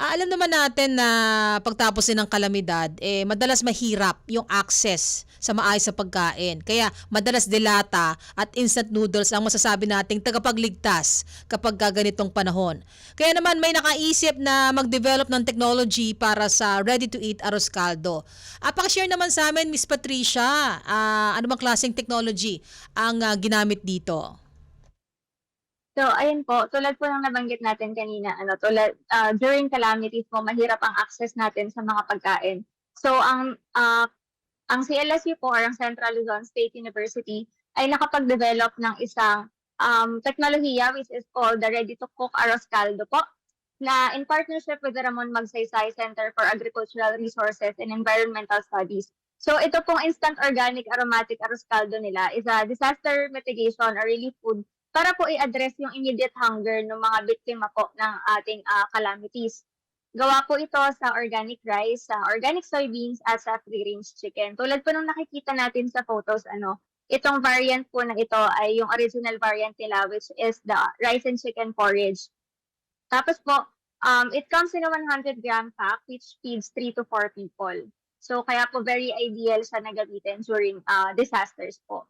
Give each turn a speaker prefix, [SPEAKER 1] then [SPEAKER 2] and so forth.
[SPEAKER 1] Ah, alam naman natin na pagtapos din ng kalamidad, eh, madalas mahirap yung access sa maayos sa pagkain. Kaya madalas delata at instant noodles ang masasabi nating tagapagligtas kapag ka ganitong panahon. Kaya naman may nakaisip na mag-develop ng technology para sa ready-to-eat arroz caldo. Ah, share naman sa amin, Miss Patricia, ah, ano bang klaseng technology ang ah, ginamit dito?
[SPEAKER 2] So, ayun po, tulad po ng nabanggit natin kanina, ano, tulad, ah, during calamities po, mahirap ang access natin sa mga pagkain. So, ang, ah, ang CLSU po, or ang Central Luzon State University, ay nakapag-develop ng isang um, teknolohiya which is called the Ready-to-Cook Arroz Caldo po, na in partnership with the Ramon Magsaysay Center for Agricultural Resources and Environmental Studies. So, ito pong instant organic aromatic arroz caldo nila is a disaster mitigation or relief food para po i-address yung immediate hunger ng mga biktima po ng ating ah, calamities. Gawa po ito sa organic rice, sa organic soybeans, at sa free-range chicken. Tulad po nung nakikita natin sa photos, ano, itong variant po na ito ay yung original variant nila which is the rice and chicken porridge. Tapos po, um, it comes in a 100 gram pack which feeds 3 to 4 people. So kaya po very ideal siya na gamitin during ah, disasters po.